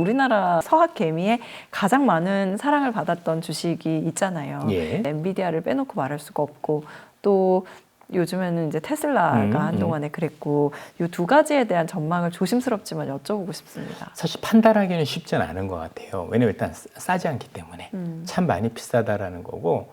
우리나라 서학 개미에 가장 많은 사랑을 받았던 주식이 있잖아요. 예. 엔비디아를 빼놓고 말할 수가 없고 또 요즘에는 이제 테슬라가 음, 음. 한동안에 그랬고 이 두 가지에 대한 전망을 조심스럽지만 여쭤보고 싶습니다. 사실 판단하기는 쉽진 않은 것 같아요. 왜냐면 일단 싸- 싸지 않기 때문에 음. 참 많이 비싸다라는 거고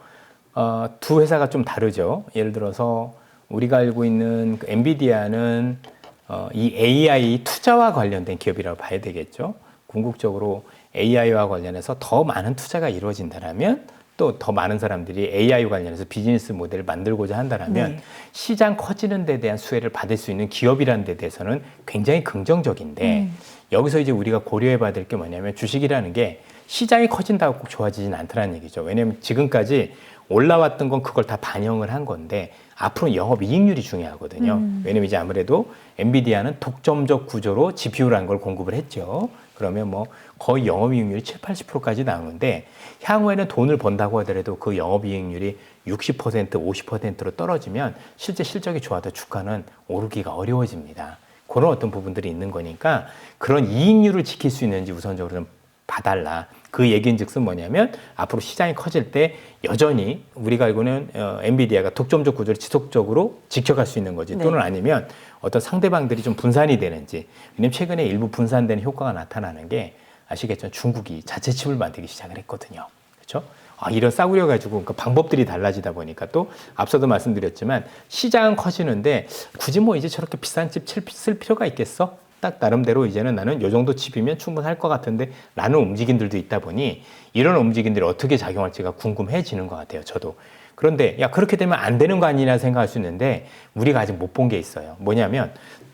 어, 두 회사가 좀 다르죠. 예를 들어서 우리가 알고 있는 그 엔비디아는 어, 이 AI 투자와 관련된 기업이라고 봐야 되겠죠. 궁극적으로 AI와 관련해서 더 많은 투자가 이루어진다라면 또 더 많은 사람들이 AI 관련해서 비즈니스 모델을 만들고자 한다라면 네. 시장 커지는 데 대한 수혜를 받을 수 있는 기업이라는 데 대해서는 굉장히 긍정적인데 음. 여기서 이제 우리가 고려해 봐야 될 게 뭐냐면 주식이라는 게 시장이 커진다고 꼭 좋아지진 않더라는 얘기죠. 왜냐하면 지금까지 올라왔던 건 그걸 다 반영을 한 건데 앞으로 영업 이익률이 중요하거든요. 음. 왜냐면 이제 아무래도 엔비디아는 독점적 구조로 GPU라는 걸 공급을 했죠. 그러면 뭐 거의 영업 이익률이 7, 80%까지 나오는데 향후에는 돈을 번다고 하더라도 그 영업 이익률이 60%, 50%로 떨어지면 실제 실적이 좋아도 주가는 오르기가 어려워집니다. 그런 어떤 부분들이 있는 거니까 그런 이익률을 지킬 수 있는지 우선적으로 좀 봐달라. 그 얘기인 즉슨 뭐냐면 앞으로 시장이 커질 때 여전히 우리가 알고는 어, 엔비디아가 독점적 구조를 지속적으로 지켜갈 수 있는 거지 네. 또는 아니면 어떤 상대방들이 좀 분산이 되는지 왜냐면 최근에 일부 분산되는 효과가 나타나는 게 아시겠죠? 중국이 자체 칩을 만들기 시작을 했거든요. 그렇죠? 아, 이런 싸구려 가지고 그 방법들이 달라지다 보니까 또 앞서도 말씀드렸지만 시장은 커지는데 굳이 뭐 이제 저렇게 비싼 칩 쓸 필요가 있겠어? 딱 나름대로 이제는 나는 요 정도 칩이면 충분할 것 같은데 라는 움직임들도 있다 보니 이런 움직임들이 어떻게 작용할지가 궁금해지는 것 같아요 저도 그런데 야 그렇게 되면 안 되는 거 아니냐 생각할 수 있는데 우리가 아직 못 본 게 있어요 뭐냐면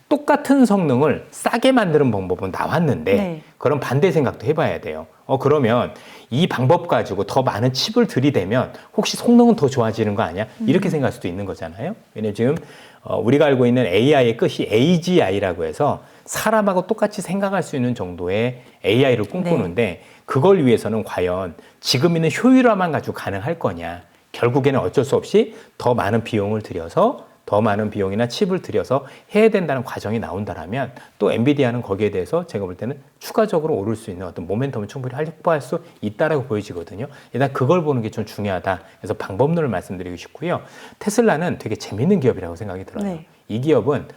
똑같은 성능을 싸게 만드는 방법은 나왔는데 네. 그런 반대 생각도 해봐야 돼요. 어 그러면 이 방법 가지고 더 많은 칩을 들이대면 혹시 성능은 더 좋아지는 거 아니야? 이렇게 생각할 수도 있는 거잖아요. 왜냐면 지금 어, 우리가 알고 있는 AI의 끝이 AGI라고 해서 사람하고 똑같이 생각할 수 있는 정도의 AI를 꿈꾸는데 그걸 위해서는 과연 지금 있는 효율화만 가지고 가능할 거냐? 결국에는 어쩔 수 없이 더 많은 비용을 들여서 더 많은 비용이나 칩을 들여서 해야 된다는 과정이 나온다라면 또 엔비디아는 거기에 대해서 제가 볼 때는 추가적으로 오를 수 있는 어떤 모멘텀을 충분히 확보할 수 있다라고 보여지거든요. 일단 그걸 보는 게 좀 중요하다. 그래서 방법론을 말씀드리고 싶고요. 테슬라는 되게 재밌는 기업이라고 생각이 들어요. 네. 이 기업은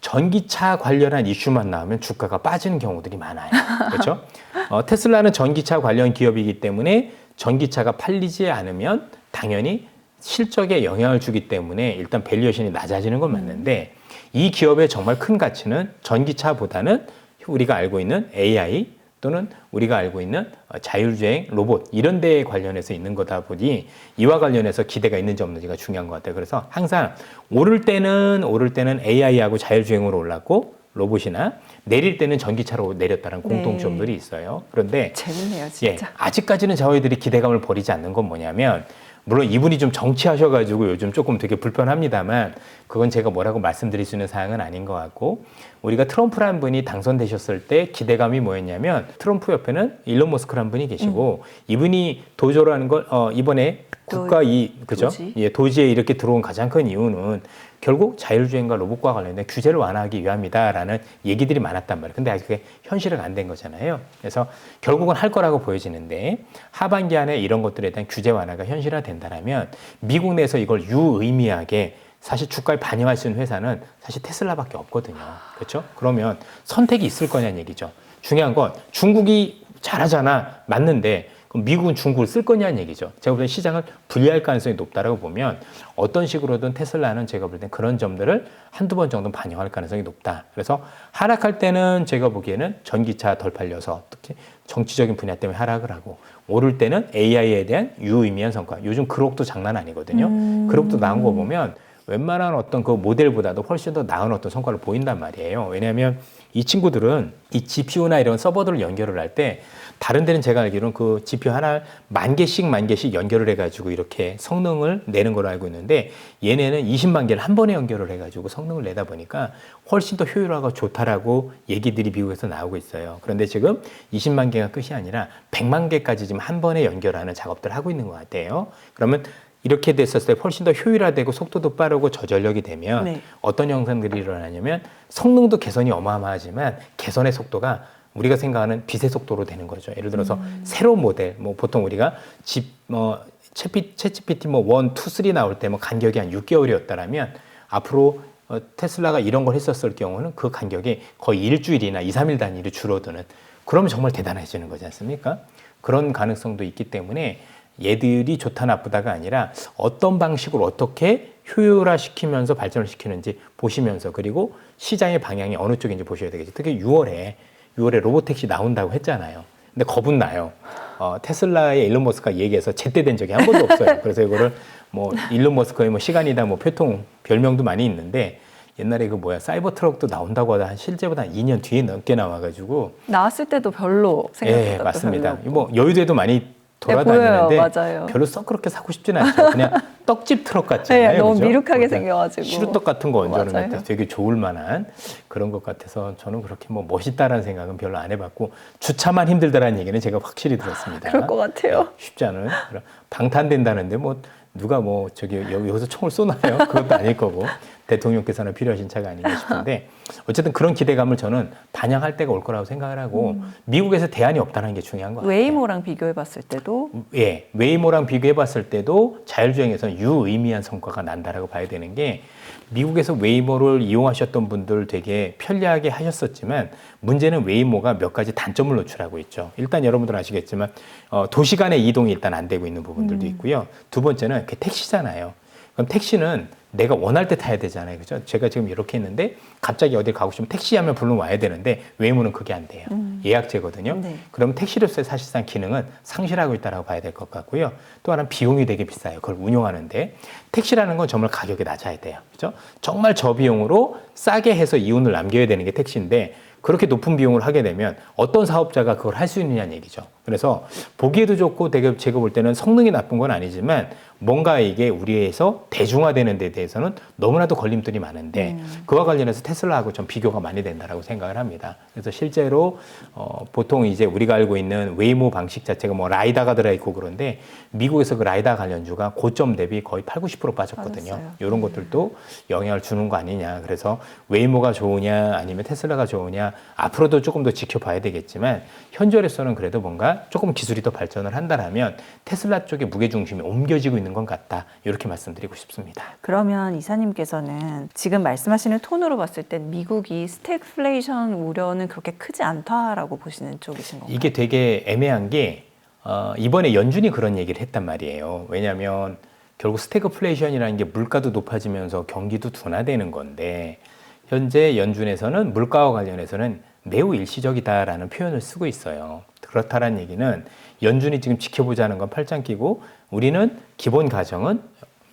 전기차 관련한 이슈만 나오면 주가가 빠지는 경우들이 많아요. 그렇죠? 어, 테슬라는 전기차 관련 기업이기 때문에 전기차가 팔리지 않으면 당연히 실적에 영향을 주기 때문에 일단 밸류에이션이 낮아지는 건 맞는데 이 기업의 정말 큰 가치는 전기차보다는 우리가 알고 있는 AI 또는 우리가 알고 있는 어, 자율주행 로봇 이런 데에 관련해서 있는 거다 보니 이와 관련해서 기대가 있는지 없는지가 중요한 것 같아요. 그래서 항상 오를 때는 오를 때는 AI하고 자율주행으로 올랐고 로봇이나 내릴 때는 전기차로 내렸다는 공통점들이 있어요. 그런데 재밌네요, 예, 진짜. 아직까지는 저희들이 기대감을 버리지 않는 건 뭐냐면 물론 이분이 좀 정치하셔가지고 요즘 조금 되게 불편합니다만 그건 제가 뭐라고 말씀드릴 수 있는 사항은 아닌 것 같고 우리가 트럼프라는 분이 당선되셨을 때 기대감이 뭐였냐면 트럼프 옆에는 일론 머스크라는 분이 계시고 이분이 도조라는 걸 어, 이번에 도- 국가 이 그죠? 도지. 예, 도지에 이렇게 들어온 가장 큰 이유는 결국 자율주행과 로봇과 관련된 규제를 완화하기 위함이다라는 얘기들이 많았단 말이에요. 근데 아직 그게 현실화가 안된 거잖아요. 그래서 결국은 할 거라고 보여지는데 하반기 안에 이런 것들에 대한 규제 완화가 현실화된다라면 미국 내에서 이걸 유의미하게 사실 주가에 반영할 수 있는 회사는 사실 테슬라밖에 없거든요. 그렇죠? 그러면 선택이 있을 거냐는 얘기죠. 중요한 건 중국이 잘하잖아. 맞는데 그럼 미국은 중국을 쓸 거냐는 얘기죠. 제가 볼 때 시장을 분리할 가능성이 높다라고 보면 어떤 식으로든 테슬라는 제가 볼땐 그런 점들을 한두 번 정도 반영할 가능성이 높다. 그래서 하락할 때는 제가 보기에는 전기차 덜 팔려서 특히 정치적인 분야 때문에 하락을 하고 오를 때는 AI에 대한 유의미한 성과. 요즘 그룹도 장난 아니거든요. 음. 그룹도 나온 거 보면 웬만한 어떤 그 모델보다도 훨씬 더 나은 어떤 성과를 보인단 말이에요. 왜냐하면 이 친구들은 이 GPU나 이런 서버들을 연결을 할 때 다른 데는 제가 알기로는 그 GPU 하나 만 개씩 만 개씩 연결을 해가지고 이렇게 성능을 내는 걸로 알고 있는데 얘네는 20만 개를 한 번에 연결을 해가지고 성능을 내다 보니까 훨씬 더 효율화가 좋다라고 얘기들이 미국에서 나오고 있어요. 그런데 지금 20만 개가 끝이 아니라 100만 개까지 지금 한 번에 연결하는 작업들을 하고 있는 것 같아요. 그러면 이렇게 됐었을 때 훨씬 더 효율화되고 속도도 빠르고 저전력이 되면 네. 어떤 현상들이 일어나냐면 성능도 개선이 어마어마하지만 개선의 속도가 우리가 생각하는 빛의 속도로 되는 거죠. 예를 들어서 새로운 모델, 뭐 보통 우리가 집, 뭐, 채피, 채찌피티 뭐 1, 2, 3 나올 때 뭐 간격이 한 6개월이었다라면 앞으로 어, 테슬라가 이런 걸 했었을 경우는 그 간격이 거의 일주일이나 2, 3일 단위로 줄어드는 그러면 정말 대단해지는 거지 않습니까? 그런 가능성도 있기 때문에 얘들이 좋다 나쁘다가 아니라 어떤 방식으로 어떻게 효율화시키면서 발전을 시키는지 보시면서 그리고 시장의 방향이 어느 쪽인지 보셔야 되겠죠. 특히 6월에 6월에 로보택시 나온다고 했잖아요. 근데 겁은 나요. 어, 테슬라의 일론 머스크가 얘기해서 제때된 적이 한 번도 없어요. 그래서 이거를 뭐 일론 머스크의 뭐 시간이다 뭐 표통 별명도 많이 있는데 옛날에 그 뭐야 사이버 트럭도 나온다고 하다 한 실제보다 한 2년 뒤에 넘게 나와가지고 나왔을 때도 별로 생각보다 예또 맞습니다. 별로였고. 뭐 여의도에도 많이 네, 돌아다니는데 보여요. 맞아요. 별로 썩 그렇게 사고 싶지는 않죠. 그냥 떡집 트럭 같잖아요. 네, 너무 그죠? 미룩하게 생겨가지고. 시루떡 같은 거 얹어놓으면 맞아요. 되게 좋을 만한 그런 것 같아서 저는 그렇게 뭐 멋있다라는 생각은 별로 안 해봤고 주차만 힘들다라는 얘기는 제가 확실히 들었습니다. 그럴 것 같아요. 네, 쉽지 않은 방탄된다는데 뭐 누가 뭐 저기 여기 여기서 총을 쏘나요? 그것도 아닐 거고 대통령께서는 필요하신 차가 아닌가 싶은데 어쨌든 그런 기대감을 저는 반영할 때가 올 거라고 생각을 하고 미국에서 대안이 없다는 게 중요한 것 같아요. 음. 웨이모랑 비교해봤을 때도 예, 웨이모랑 비교해봤을 때도 자율주행에서는 유의미한 성과가 난다라고 봐야 되는 게 미국에서 웨이모를 이용하셨던 분들 되게 편리하게 하셨었지만 문제는 웨이모가 몇 가지 단점을 노출하고 있죠. 일단 여러분들 아시겠지만 어, 도시 간의 이동이 일단 안 되고 있는 부분들도 있고요. 두 번째는 그 택시잖아요. 그럼 택시는 내가 원할 때 타야 되잖아요. 그죠? 제가 지금 이렇게 했는데 갑자기 어디 가고 싶으면 택시 하면 불러 와야 되는데 웨이모는 그게 안 돼요. 예약제거든요. 네. 그럼 택시로서의 사실상 기능은 상실하고 있다라고 봐야 될 것 같고요. 또 하나는 비용이 되게 비싸요. 그걸 운영하는데 택시라는 건 정말 가격이 낮아야 돼요. 그죠? 정말 저비용으로 싸게 해서 이윤을 남겨야 되는 게 택시인데 그렇게 높은 비용을 하게 되면 어떤 사업자가 그걸 할 수 있느냐는 얘기죠. 그래서 보기에도 좋고 되게 제가 볼 때는 성능이 나쁜 건 아니지만 뭔가 이게 우리에서 대중화되는 데 대해서는 너무나도 걸림돌이 많은데 그와 관련해서 테슬라하고 좀 비교가 많이 된다라고 생각을 합니다. 그래서 실제로 어, 보통 이제 우리가 알고 있는 웨이모 방식 자체가 뭐 라이다가 들어있고 그런데 미국에서 그 라이다 관련주가 고점 대비 거의 8, 90% 빠졌거든요. 빠졌어요. 이런 것들도 영향을 주는 거 아니냐. 그래서 웨이모가 좋으냐 아니면 테슬라가 좋으냐 앞으로도 조금 더 지켜봐야 되겠지만 현재로서는 그래도 뭔가 조금 기술이 더 발전을 한다라면 테슬라 쪽에 무게 중심이 옮겨지고 있는 것 같다. 이렇게 말씀드리고 싶습니다. 그러면 이사님께서는 지금 말씀하시는 톤으로 봤을 땐 미국이 스태그플레이션 우려는 그렇게 크지 않다라고 보시는 쪽이신 건가요? 이게 되게 애매한 게 어, 이번에 연준이 그런 얘기를 했단 말이에요. 왜냐하면 결국 스태그플레이션이라는 게 물가도 높아지면서 경기도 둔화되는 건데 현재 연준에서는 물가와 관련해서는 매우 일시적이다라는 표현을 쓰고 있어요. 그렇다는 얘기는 연준이 지금 지켜보자는 건 팔짱 끼고 우리는 기본 가정은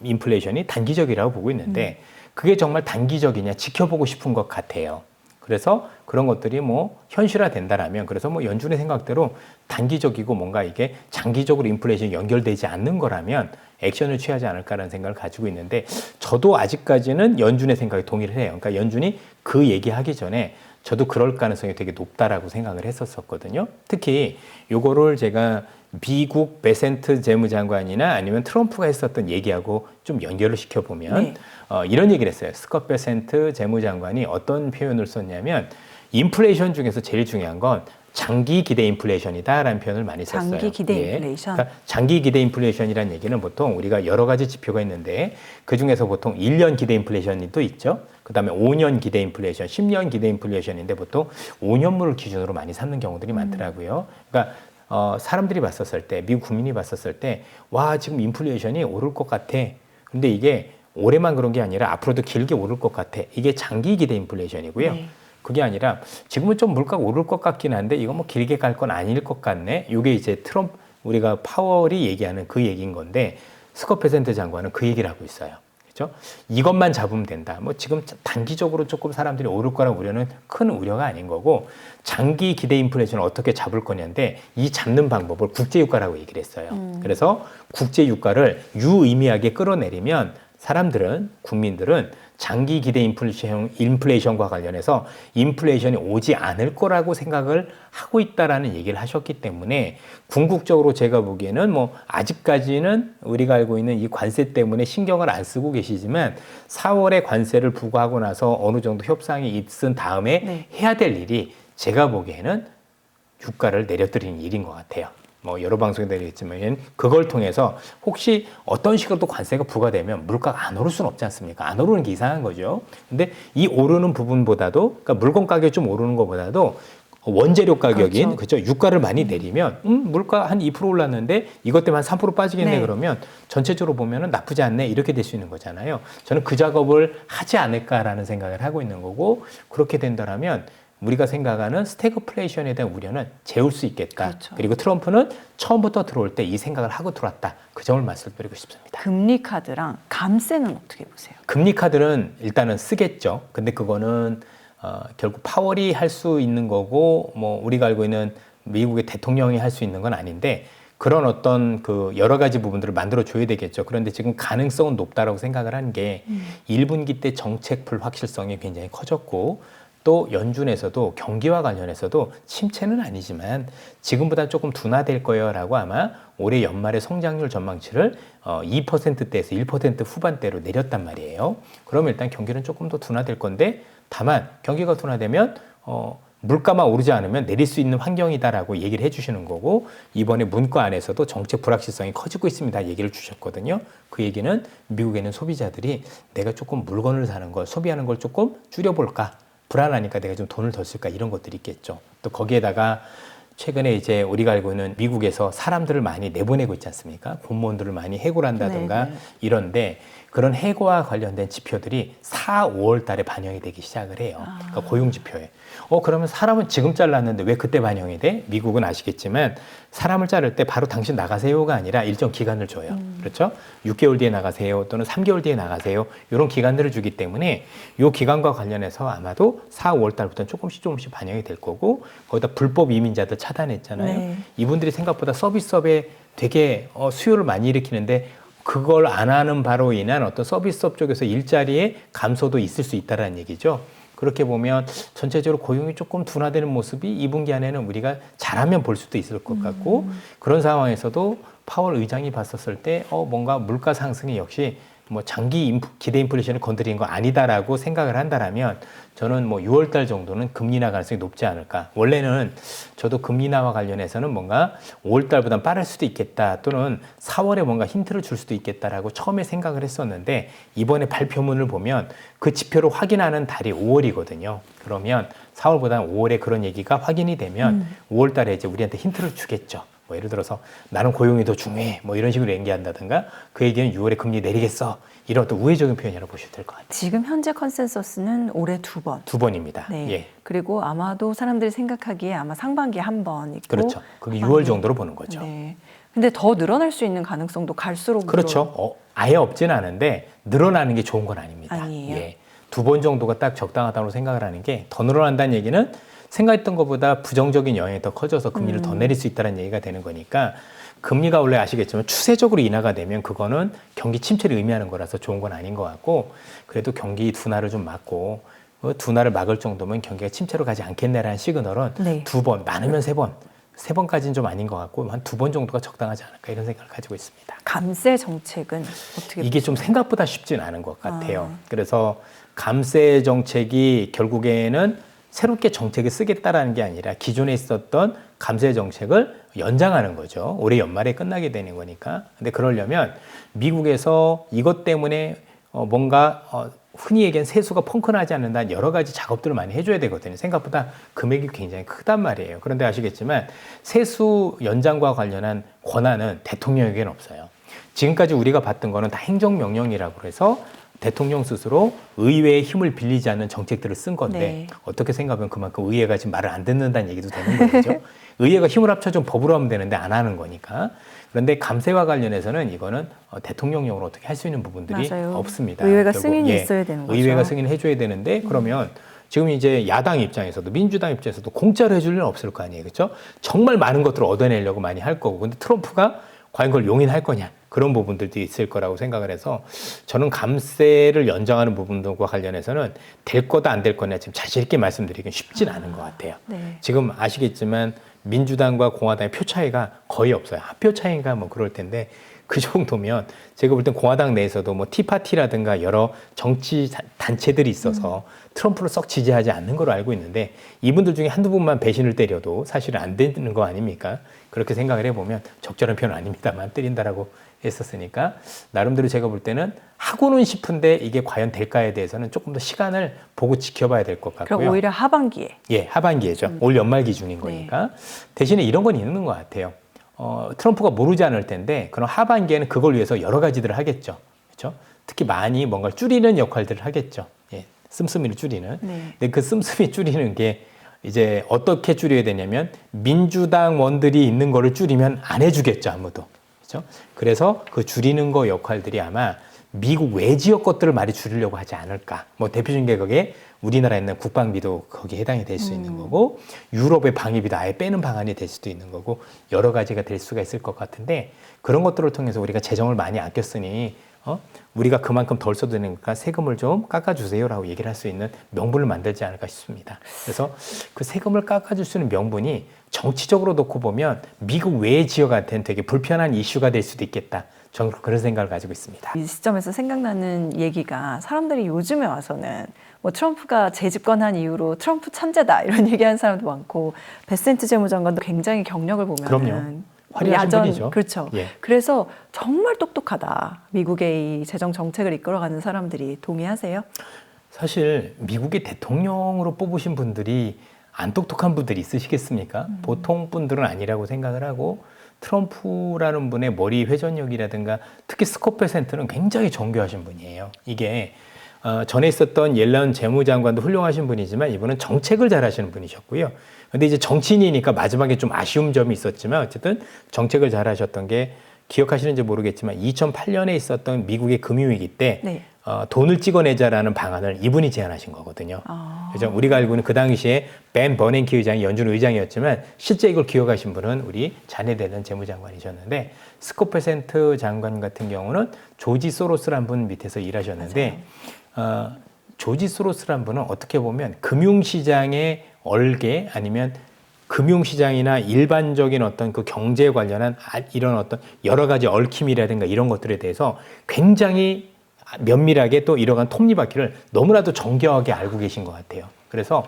인플레이션이 단기적이라고 보고 있는데 그게 정말 단기적이냐 지켜보고 싶은 것 같아요. 그래서 그런 것들이 뭐 현실화 된다라면 그래서 뭐 연준의 생각대로 단기적이고 뭔가 이게 장기적으로 인플레이션이 연결되지 않는 거라면 액션을 취하지 않을까라는 생각을 가지고 있는데 저도 아직까지는 연준의 생각에 동의를 해요. 그러니까 연준이 그 얘기하기 전에 저도 그럴 가능성이 되게 높다라고 생각을 했었었거든요. 특히 요거를 제가 미국 베센트 재무장관이나 아니면 트럼프가 했었던 얘기하고 좀 연결을 시켜보면 네. 어, 이런 얘기를 했어요. 스컷 베센트 재무장관이 어떤 표현을 썼냐면 인플레이션 중에서 제일 중요한 건 장기 기대 인플레이션이다라는 표현을 많이 썼어요. 장기 기대 인플레이션? 그러니까 장기 기대 인플레이션이라는 얘기는 보통 우리가 여러 가지 지표가 있는데 그 중에서 보통 1년 기대 인플레이션이 또 있죠. 그다음에 5년 기대 인플레이션, 10년 기대 인플레이션인데 보통 5년물을 기준으로 많이 삼는 경우들이 많더라고요. 그러니까 어, 사람들이 봤었을 때, 미국 국민이 봤었을 때, 와, 지금 인플레이션이 오를 것 같아. 근데 이게 올해만 그런 게 아니라 앞으로도 길게 오를 것 같아. 이게 장기 기대 인플레이션이고요. 네. 그게 아니라 지금은 좀 물가가 오를 것 같긴 한데 이거 뭐 길게 갈 건 아닐 것 같네. 이게 이제 트럼프 우리가 파월이 얘기하는 그 얘기인 건데 스컷 페센트 장관은 그 얘기를 하고 있어요. 그렇죠? 이것만 잡으면 된다. 뭐 지금 단기적으로 조금 사람들이 오를 거라는 우려는 큰 우려가 아닌 거고 장기 기대 인플레이션을 어떻게 잡을 거냐인데 이 잡는 방법을 국제 유가라고 얘기를 했어요. 그래서 국제 유가를 유의미하게 끌어내리면 사람들은 국민들은 장기 기대 인플레이션, 인플레이션과 관련해서 인플레이션이 오지 않을 거라고 생각을 하고 있다라는 얘기를 하셨기 때문에 궁극적으로 제가 보기에는 뭐 아직까지는 우리가 알고 있는 이 관세 때문에 신경을 안 쓰고 계시지만 4월에 관세를 부과하고 나서 어느 정도 협상이 있은 다음에 네. 해야 될 일이 제가 보기에는 유가를 내려드리는 일인 것 같아요. 뭐 여러 방송에 되겠지만 그걸 통해서 혹시 어떤 식으로 또 관세가 부과되면 물가가 안 오를 수는 없지 않습니까? 안 오르는 게 이상한 거죠. 근데 이 오르는 부분보다도 그러니까 물건 가격이 좀 오르는 것보다도 원재료 가격인 그렇죠. 그렇죠. 유가를 많이 내리면 음, 물가 한 2% 올랐는데 이것 때문에 한 3% 빠지겠네 네. 그러면 전체적으로 보면은 나쁘지 않네 이렇게 될 수 있는 거잖아요. 저는 그 작업을 하지 않을까라는 생각을 하고 있는 거고 그렇게 된다라면 우리가 생각하는 스태그플레이션에 대한 우려는 재울 수 있겠다. 그렇죠. 그리고 트럼프는 처음부터 들어올 때 이 생각을 하고 들어왔다. 그 점을 말씀드리고 싶습니다. 금리 카드랑 감세는 어떻게 보세요? 금리 카드는 일단은 쓰겠죠. 근데 그거는 어, 결국 파월이 할 수 있는 거고 뭐 우리가 알고 있는 미국의 대통령이 할 수 있는 건 아닌데 그런 어떤 그 여러 가지 부분들을 만들어 줘야 되겠죠. 그런데 지금 가능성은 높다라고 생각을 하는 게 1분기 때 정책 불확실성이 굉장히 커졌고 또 연준에서도 경기와 관련해서도 침체는 아니지만 지금보다 조금 둔화될 거예요라고 아마 올해 연말에 성장률 전망치를 어, 2%대에서 1% 후반대로 내렸단 말이에요. 그러면 일단 경기는 조금 더 둔화될 건데 다만 경기가 둔화되면 어, 물가만 오르지 않으면 내릴 수 있는 환경이다라고 얘기를 해주시는 거고 이번에 문과 안에서도 정책 불확실성이 커지고 있습니다 얘기를 주셨거든요. 그 얘기는 미국에 있는 소비자들이 내가 조금 물건을 사는 걸 소비하는 걸 조금 줄여볼까 불안하니까 내가 좀 돈을 더 쓸까 이런 것들이 있겠죠. 또 거기에다가 최근에 이제 우리가 알고 있는 미국에서 사람들을 많이 내보내고 있지 않습니까? 공무원들을 많이 해고를 한다든가 네, 네. 이런데 그런 해고와 관련된 지표들이 4, 5월 달에 반영이 되기 시작을 해요. 그러니까 고용 지표에. 어, 그러면 사람은 지금 잘랐는데 왜 그때 반영이 돼? 미국은 아시겠지만 사람을 자를 때 바로 당신 나가세요가 아니라 일정 기간을 줘요. 그렇죠? 6개월 뒤에 나가세요 또는 3개월 뒤에 나가세요. 이런 기간들을 주기 때문에 이 기간과 관련해서 아마도 4, 5월 달부터는 조금씩 조금씩 반영이 될 거고 거기다 불법 이민자들 차단했잖아요. 네. 이분들이 생각보다 서비스업에 되게 어, 수요를 많이 일으키는데 그걸 안 하는 바로 인한 어떤 서비스업 쪽에서 일자리의 감소도 있을 수 있다라는 얘기죠. 그렇게 보면 전체적으로 고용이 조금 둔화되는 모습이 2분기 안에는 우리가 잘하면 볼 수도 있을 것 같고 그런 상황에서도 파월 의장이 봤었을 때 어, 뭔가 물가 상승이 역시 뭐 장기 인프, 기대 인플레이션을 건드리는 거 아니다라고 생각을 한다라면 저는 뭐 6월 달 정도는 금리 인하 가능성이 높지 않을까. 원래는 저도 금리 인하와 관련해서는 뭔가 5월 달보단 빠를 수도 있겠다 또는 4월에 뭔가 힌트를 줄 수도 있겠다라고 처음에 생각을 했었는데 이번에 발표문을 보면 그 지표를 확인하는 달이 5월이거든요. 그러면 4월보다는 5월에 그런 얘기가 확인이 되면 5월 달에 이제 우리한테 힌트를 주겠죠. 뭐 예를 들어서 나는 고용이 더 중요해 뭐 이런 식으로 얘기한다든가 그 얘기는 6월에 금리 내리겠어 이런 어떤 우회적인 표현이라고 보셔도 될 것 같아요. 지금 현재 컨센서스는 올해 두 번. 두 번입니다. 네. 예. 그리고 아마도 사람들이 생각하기에 아마 상반기에 한 번 있고 그렇죠. 그게 하반기에 6월 정도로 보는 거죠. 네. 근데 더 늘어날 수 있는 가능성도 갈수록 그렇죠. 어, 아예 없진 않은데 늘어나는 게 좋은 건 아닙니다. 아니에요? 예. 두 번 정도가 딱 적당하다고 생각을 하는 게 더 늘어난다는 얘기는 생각했던 것보다 부정적인 영향이 더 커져서 금리를 음. 더 내릴 수 있다는 얘기가 되는 거니까 금리가 원래 아시겠지만 추세적으로 인하가 되면 그거는 경기 침체를 의미하는 거라서 좋은 건 아닌 것 같고 그래도 경기 둔화를 좀 막고 그 둔화를 막을 정도면 경기가 침체로 가지 않겠네라는 시그널은 네. 두번 많으면 세 번 세 번까지는 좀 아닌 것 같고 한 두 번 정도가 적당하지 않을까 이런 생각을 가지고 있습니다. 감세 정책은 어떻게 이게 좀 생각보다 쉽진 않은 것 같아요. 아. 그래서 감세 정책이 결국에는 새롭게 정책을 쓰겠다라는 게 아니라 기존에 있었던 감세 정책을 연장하는 거죠. 올해 연말에 끝나게 되는 거니까. 근데 그러려면 미국에서 이것 때문에 어 뭔가 어 흔히 얘기한 세수가 펑크나지 않는다 여러 가지 작업들을 많이 해줘야 되거든요. 생각보다 금액이 굉장히 크단 말이에요. 그런데 아시겠지만 세수 연장과 관련한 권한은 대통령에게는 없어요. 지금까지 우리가 봤던 거는 다 행정명령이라고 해서 대통령 스스로 의회의 힘을 빌리지 않는 정책들을 쓴 건데 네. 어떻게 생각하면 그만큼 의회가 지금 말을 안 듣는다는 얘기도 되는 거죠. 의회가 힘을 합쳐 좀 법으로 하면 되는데 안 하는 거니까. 그런데 감세와 관련해서는 이거는 어, 대통령령으로 어떻게 할 수 있는 부분들이 맞아요. 없습니다. 의회가 결국, 승인이 예, 있어야 되는 거죠. 의회가 승인을 해줘야 되는데 그러면 지금 이제 야당 입장에서도 민주당 입장에서도 공짜로 해줄 일은 없을 거 아니에요, 그렇죠? 정말 많은 것들을 얻어내려고 많이 할 거고, 근데 트럼프가 과연 그걸 용인할 거냐 그런 부분들도 있을 거라고 생각을 해서 저는 감세를 연장하는 부분들과 관련해서는 될 거다 안 될 거냐 지금 자신 있게 말씀드리긴 쉽진 않은 것 같아요. 네. 지금 아시겠지만 민주당과 공화당의 표 차이가 거의 없어요. 한표 차이인가 뭐 그럴 텐데 그 정도면 제가 볼 땐 공화당 내에서도 뭐 티파티라든가 여러 정치 자- 단체들이 있어서 트럼프를 썩 지지하지 않는 걸로 알고 있는데 이분들 중에 한두 분만 배신을 때려도 사실은 안 되는 거 아닙니까? 그렇게 생각을 해보면 적절한 표현은 아닙니다만 때린다라고 했었으니까 나름대로 제가 볼 때는 하고는 싶은데 이게 과연 될까에 대해서는 조금 더 시간을 보고 지켜봐야 될 것 같고요. 그럼 오히려 하반기에 예, 하반기에죠. 올 연말 기준인 거니까. 대신에 이런 건 있는 것 같아요. 어, 트럼프가 모르지 않을 텐데, 그럼 하반기에는 그걸 위해서 여러 가지들을 하겠죠. 그렇죠? 특히 많이 뭔가 줄이는 역할들을 하겠죠. 예, 씀씀이를 줄이는. 네. 근데 그 씀씀이 줄이는 게 이제 어떻게 줄여야 되냐면 민주당 원들이 있는 거를 줄이면 안 해주겠죠 아무도 그렇죠? 그래서 그 줄이는 거 역할들이 아마 미국 외 지역 것들을 많이 줄이려고 하지 않을까 뭐 대표적인 게 그게 우리나라에 있는 국방비도 거기에 해당이 될 수 있는 거고 유럽의 방위비도 아예 빼는 방안이 될 수도 있는 거고 여러 가지가 될 수가 있을 것 같은데 그런 것들을 통해서 우리가 재정을 많이 아꼈으니 어? 우리가 그만큼 덜 써도 되니까 세금을 좀 깎아주세요라고 얘기를 할 수 있는 명분을 만들지 않을까 싶습니다. 그래서 그 세금을 깎아줄 수 있는 명분이 정치적으로 놓고 보면 미국 외 지역한테는 되게 불편한 이슈가 될 수도 있겠다. 저는 그런 생각을 가지고 있습니다. 이 시점에서 생각나는 얘기가 사람들이 요즘에 와서는 뭐 트럼프가 재집권한 이후로 트럼프 천재다 이런 얘기하는 사람도 많고 베센트 재무장관도 굉장히 경력을 보면은 그럼요. 화려하신 분이죠. 그렇죠. 예. 그래서 정말 똑똑하다. 미국의 이 재정 정책을 이끌어가는 사람들이 동의하세요? 사실 미국의 대통령으로 뽑으신 분들이 안 똑똑한 분들이 있으시겠습니까? 보통 분들은 아니라고 생각을 하고 트럼프라는 분의 머리 회전력이라든가 특히 스코페센트는 굉장히 정교하신 분이에요. 이게 어, 전에 있었던 옐런 재무장관도 훌륭하신 분이지만 이분은 정책을 잘하시는 분이셨고요. 근데 이제 정치인이니까 마지막에 좀 아쉬운 점이 있었지만 어쨌든 정책을 잘하셨던 게 기억하시는지 모르겠지만 2008년에 있었던 미국의 금융위기 때 네. 어, 돈을 찍어내자라는 방안을 이분이 제안하신 거거든요. 아. 그죠? 우리가 알고 있는 그 당시에 벤 버냉키 의장이 연준 의장이었지만 실제 이걸 기억하신 분은 우리 자네되는 재무장관이셨는데 스코페센트 장관 같은 경우는 조지 소로스란 분 밑에서 일하셨는데 어, 조지 소로스란 분은 어떻게 보면 금융시장의 얼개 아니면 금융시장이나 일반적인 어떤 그 경제에 관련한 아- 이런 어떤 여러 가지 얽힘이라든가 이런 것들에 대해서 굉장히 면밀하게 또 이러한 톱니바퀴를 너무나도 정교하게 알고 계신 것 같아요. 그래서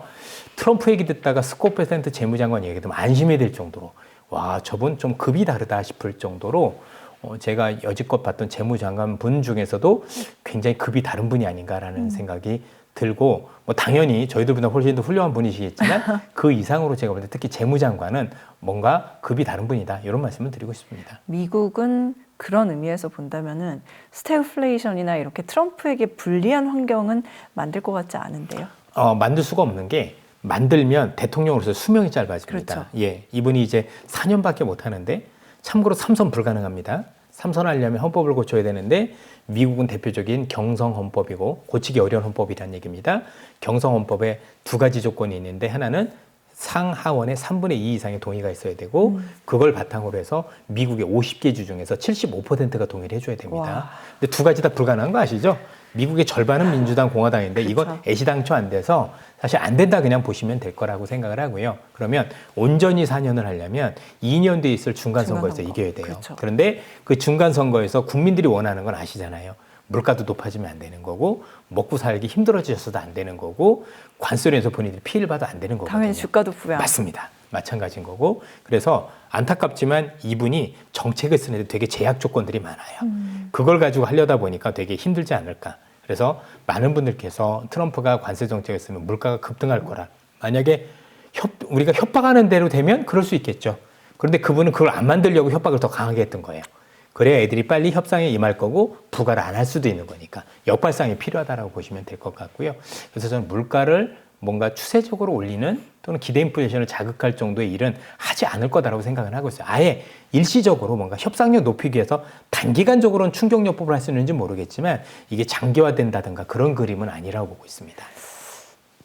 트럼프 얘기 듣다가 스코페센트 재무장관 얘기 듣면 안심이 될 정도로 와 저분 좀 급이 다르다 싶을 정도로 어, 제가 여지껏 봤던 재무장관 분 중에서도 굉장히 급이 다른 분이 아닌가라는 생각이 들고 뭐 당연히 저희들보다 훨씬 더 훌륭한 분이시겠지만 그 이상으로 제가 볼 때 특히 재무장관은 뭔가 급이 다른 분이다 이런 말씀을 드리고 싶습니다. 미국은 그런 의미에서 본다면은 스태그플레이션이나 이렇게 트럼프에게 불리한 환경은 만들 것 같지 않은데요. 어, 만들 수가 없는 게 만들면 대통령으로서 수명이 짧아집니다. 그렇죠. 예, 이분이 이제 4년밖에 못 하는데 참고로 삼선 불가능합니다. 삼선하려면 헌법을 고쳐야 되는데 미국은 대표적인 경성 헌법이고 고치기 어려운 헌법이라는 얘기입니다. 경성 헌법에 두 가지 조건이 있는데 하나는 상하원의 3분의 2 이상의 동의가 있어야 되고 그걸 바탕으로 해서 미국의 50개 주 중에서 75%가 동의를 해줘야 됩니다. 와. 근데 두 가지 다 불가능한 거 아시죠? 미국의 절반은 민주당 공화당인데 이건 그렇죠. 애시당초 안 돼서 사실 안 된다 그냥 보시면 될 거라고 생각을 하고요. 그러면 온전히 4년을 하려면 2년 뒤에 있을 중간 선거에서 중간 선거. 이겨야 돼요. 그렇죠. 그런데 그 중간 선거에서 국민들이 원하는 건 아시잖아요. 물가도 높아지면 안 되는 거고 먹고 살기 힘들어지셔서도 안 되는 거고 관세에서 본인들이 피해를 봐도 안 되는 거거든요. 당연히 주가도 부양. 맞습니다. 마찬가지인 거고 그래서 안타깝지만 이분이 정책을 쓰는데 되게 제약 조건들이 많아요. 음. 그걸 가지고 하려다 보니까 되게 힘들지 않을까. 그래서 많은 분들께서 트럼프가 관세 정책을 쓰면 물가가 급등할 거라. 만약에 협, 우리가 협박하는 대로 되면 그럴 수 있겠죠. 그런데 그분은 그걸 안 만들려고 협박을 더 강하게 했던 거예요. 그래야 애들이 빨리 협상에 임할 거고 부과를 안 할 수도 있는 거니까 역발상이 필요하다라고 보시면 될 것 같고요. 그래서 저는 물가를 뭔가 추세적으로 올리는 또는 기대 인플레이션을 자극할 정도의 일은 하지 않을 거다라고 생각을 하고 있어요. 아예 일시적으로 뭔가 협상력 높이기 위해서 단기간적으로는 충격요법을 할 수 있는지 모르겠지만 이게 장기화된다든가 그런 그림은 아니라고 보고 있습니다.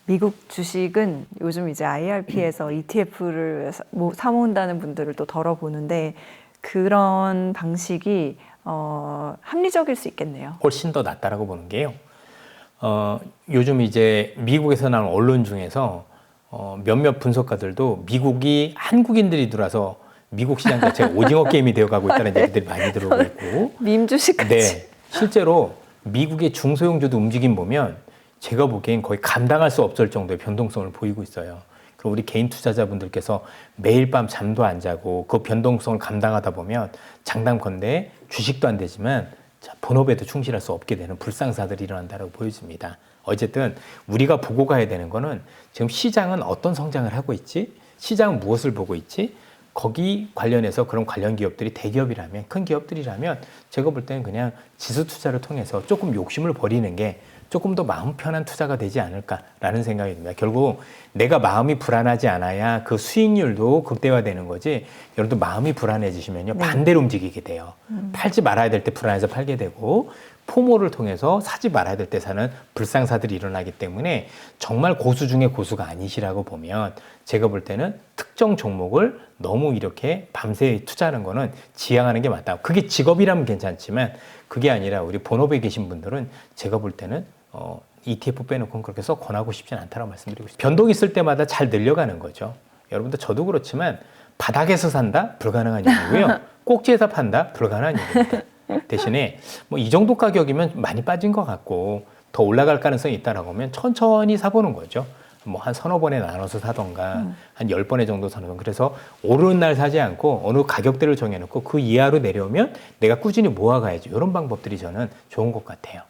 미국 주식은 요즘 이제 IRP에서 ETF를 사모은다는 분들을 또 덜어보는데 그런 방식이 어, 합리적일 수 있겠네요. 훨씬 더 낫다라고 보는 게요. 어, 요즘 이제 미국에서 나온 언론 중에서 어, 몇몇 분석가들도 미국이 한국인들이 들어와서 미국 시장 자체가 오징어 게임이 되어가고 있다는 얘기들이 많이 들어오고 있고 밈 주식까지. 네. 실제로 미국의 중소형주도 움직임 보면 제가 보기엔 거의 감당할 수 없을 정도의 변동성을 보이고 있어요. 그리고 우리 개인 투자자분들께서 매일 밤 잠도 안 자고 그 변동성을 감당하다 보면 장담컨대 주식도 안 되지만 자, 본업에도 충실할 수 없게 되는 불상사들이 일어난다고 보여집니다. 어쨌든 우리가 보고 가야 되는 거는 지금 시장은 어떤 성장을 하고 있지? 시장은 무엇을 보고 있지? 거기 관련해서 그런 관련 기업들이 대기업이라면 큰 기업들이라면 제가 볼 때는 그냥 지수 투자를 통해서 조금 욕심을 버리는 게 조금 더 마음 편한 투자가 되지 않을까라는 생각이 듭니다. 결국 내가 마음이 불안하지 않아야 그 수익률도 극대화되는 거지. 여러분도 마음이 불안해지시면요 네. 반대로 움직이게 돼요. 팔지 말아야 될 때 불안해서 팔게 되고 포모를 통해서 사지 말아야 될 때 사는 불상사들이 일어나기 때문에 정말 고수 중에 고수가 아니시라고 보면 제가 볼 때는 특정 종목을 너무 이렇게 밤새 투자하는 거는 지양하는 게 맞다. 그게 직업이라면 괜찮지만 그게 아니라 우리 본업에 계신 분들은 제가 볼 때는 어, ETF 빼놓고는 그렇게 써 권하고 싶진 않다라고 말씀드리고 싶습니다. 변동 있을 때마다 잘 늘려가는 거죠. 여러분들 저도 그렇지만 바닥에서 산다 불가능한 일이고요. 꼭지에서 판다 불가능한 일입니다. 대신에 뭐 이 정도 가격이면 많이 빠진 것 같고 더 올라갈 가능성이 있다라고 하면 천천히 사보는 거죠. 뭐 한 서너 번에 나눠서 사던가 한열 번에 정도 사는 그래서 오르는 날 사지 않고 어느 가격대를 정해놓고 그 이하로 내려오면 내가 꾸준히 모아가야지 이런 방법들이 저는 좋은 것 같아요.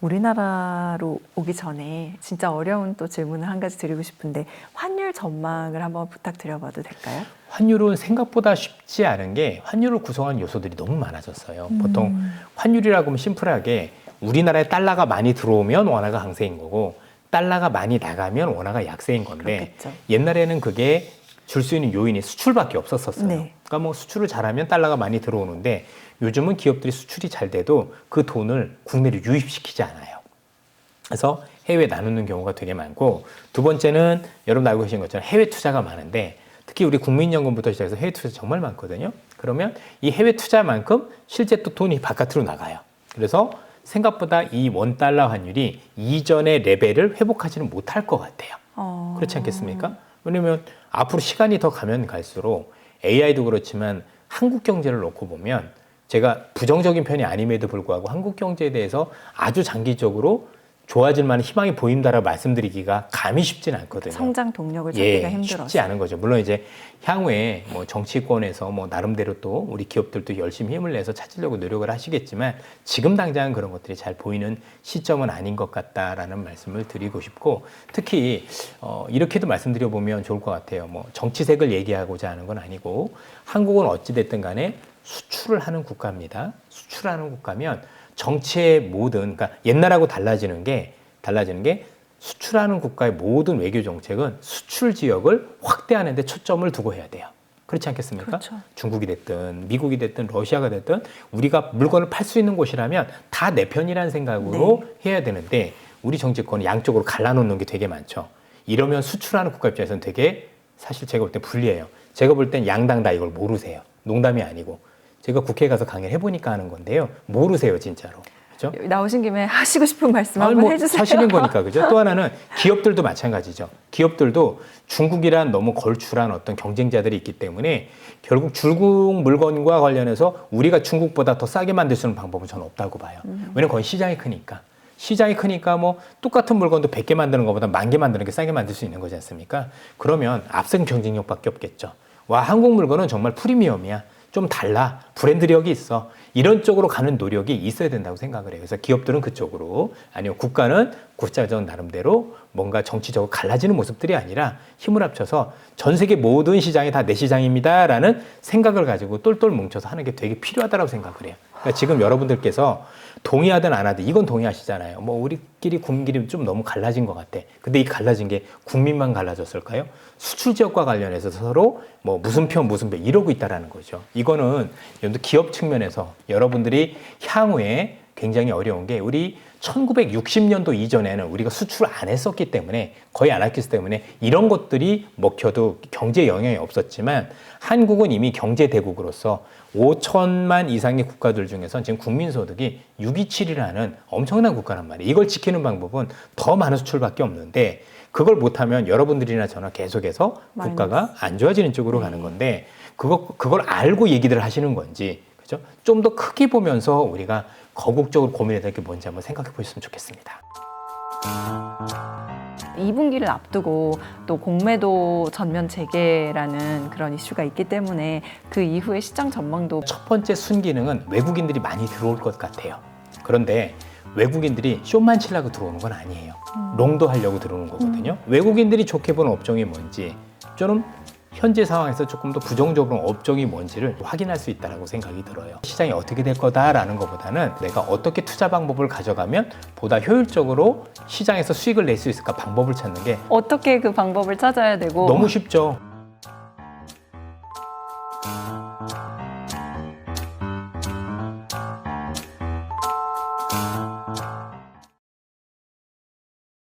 우리나라로 오기 전에 진짜 어려운 또 질문을 한 가지 드리고 싶은데 환율 전망을 한번 부탁드려봐도 될까요? 환율은 생각보다 쉽지 않은 게 환율을 구성한 요소들이 너무 많아졌어요. 보통 환율이라고 하면 심플하게 우리나라에 달러가 많이 들어오면 원화가 강세인 거고 달러가 많이 나가면 원화가 약세인 건데 그렇겠죠. 옛날에는 그게 줄 수 있는 요인이 수출밖에 없었었어요. 네. 그러니까 뭐 수출을 잘하면 달러가 많이 들어오는데 요즘은 기업들이 수출이 잘 돼도 그 돈을 국내로 유입시키지 않아요. 그래서 해외 나누는 경우가 되게 많고 두 번째는 여러분 알고 계신 것처럼 해외 투자가 많은데 특히 우리 국민연금부터 시작해서 해외 투자 정말 많거든요. 그러면 이 해외 투자만큼 실제 또 돈이 바깥으로 나가요. 그래서 생각보다 이 원 달러 환율이 이전의 레벨을 회복하지는 못할 것 같아요. 어... 그렇지 않겠습니까? 왜냐면 앞으로 시간이 더 가면 갈수록 AI도 그렇지만 한국 경제를 놓고 보면 제가 부정적인 편이 아님에도 불구하고 한국 경제에 대해서 아주 장기적으로 좋아질 만한 희망이 보인다라고 말씀드리기가 감이 쉽진 않거든요. 성장 동력을 찾기가 예, 힘들어서. 쉽지 않은 거죠. 물론 이제 향후에 뭐 정치권에서 뭐 나름대로 또 우리 기업들도 열심히 힘을 내서 찾으려고 노력을 하시겠지만 지금 당장은 그런 것들이 잘 보이는 시점은 아닌 것 같다라는 말씀을 드리고 싶고 특히 어, 이렇게도 말씀드려 보면 좋을 것 같아요. 뭐 정치색을 얘기하고자 하는 건 아니고 한국은 어찌 됐든 간에 수출을 하는 국가입니다. 수출하는 국가면 정치의 모든 그러니까 옛날하고 달라지는 게 달라지는 게 수출하는 국가의 모든 외교 정책은 수출 지역을 확대하는 데 초점을 두고 해야 돼요. 그렇지 않겠습니까? 그렇죠. 중국이 됐든 미국이 됐든 러시아가 됐든 우리가 물건을 팔 수 있는 곳이라면 다 내 편이라는 생각으로 네. 해야 되는데 우리 정치권은 양쪽으로 갈라놓는 게 되게 많죠. 이러면 수출하는 국가 입장에서는 되게 사실 제가 볼 때 불리해요. 제가 볼 땐 양당 다 이걸 모르세요. 농담이 아니고 제가 국회에 가서 강의를 해보니까 하는 건데요. 모르세요, 진짜로. 그죠? 나오신 김에 하시고 싶은 말씀 아니, 한번 뭐 해주세요. 사실인 거니까 그죠. 또 하나는 기업들도 마찬가지죠. 기업들도 중국이란 너무 걸출한 어떤 경쟁자들이 있기 때문에 결국 중국 물건과 관련해서 우리가 중국보다 더 싸게 만들 수 있는 방법은 저는 없다고 봐요. 왜냐면 거기 시장이 크니까. 시장이 크니까 뭐 똑같은 물건도 100개 만드는 것보다 만 개 만드는 게 싸게 만들 수 있는 거지 않습니까? 그러면 앞선 경쟁력밖에 없겠죠. 와, 한국 물건은 정말 프리미엄이야. 좀 달라. 브랜드력이 있어. 이런 쪽으로 가는 노력이 있어야 된다고 생각을 해요. 그래서 기업들은 그쪽으로, 아니면 국가는 국가적 나름대로 뭔가 정치적으로 갈라지는 모습들이 아니라 힘을 합쳐서 전 세계 모든 시장이 다 내 시장입니다라는 생각을 가지고 똘똘 뭉쳐서 하는 게 되게 필요하다고 생각을 해요. 그러니까 지금 여러분들께서 동의하든 안 하든 이건 동의하시잖아요. 뭐 우리끼리 국민끼리 좀 너무 갈라진 것 같아. 근데 이 갈라진 게 국민만 갈라졌을까요? 수출 지역과 관련해서 서로 뭐 무슨 편 무슨 편 이러고 있다라는 거죠. 이거는 기업 측면에서 여러분들이 향후에 굉장히 어려운 게 우리 1960년도 이전에는 우리가 수출 안 했었기 때문에 거의 안 했기 때문에 이런 것들이 먹혀도 경제 영향이 없었지만 한국은 이미 경제 대국으로서 5천만 이상의 국가들 중에서 지금 국민 소득이 627이라는 엄청난 국가란 말이에요. 이걸 지키는 방법은 더 많은 수출밖에 없는데 그걸 못하면 여러분들이나 저나 계속해서 국가가 안 좋아지는 쪽으로 가는 건데 그거 그걸 알고 얘기들 하시는 건지 그죠? 좀 더 크게 보면서 우리가 거국적으로 고민해야 될 게 뭔지 한번 생각해 보셨으면 좋겠습니다. 2분기를 앞두고 또 공매도 전면 재개라는 그런 이슈가 있기 때문에 그 이후의 시장 전망도 첫 번째 순기능은 외국인들이 많이 들어올 것 같아요. 그런데 외국인들이 쇼만 치려고 들어오는 건 아니에요. 롱도 하려고 들어오는 거거든요. 외국인들이 좋게 보는 업종이 뭔지 좀 현재 상황에서 조금 더 부정적으로 업종이 뭔지를 확인할 수 있다고 생각이 들어요. 시장이 어떻게 될 거다라는 것보다는 내가 어떻게 투자 방법을 가져가면 보다 효율적으로 시장에서 수익을 낼 수 있을까 방법을 찾는 게 어떻게 그 방법을 찾아야 되고 너무 쉽죠.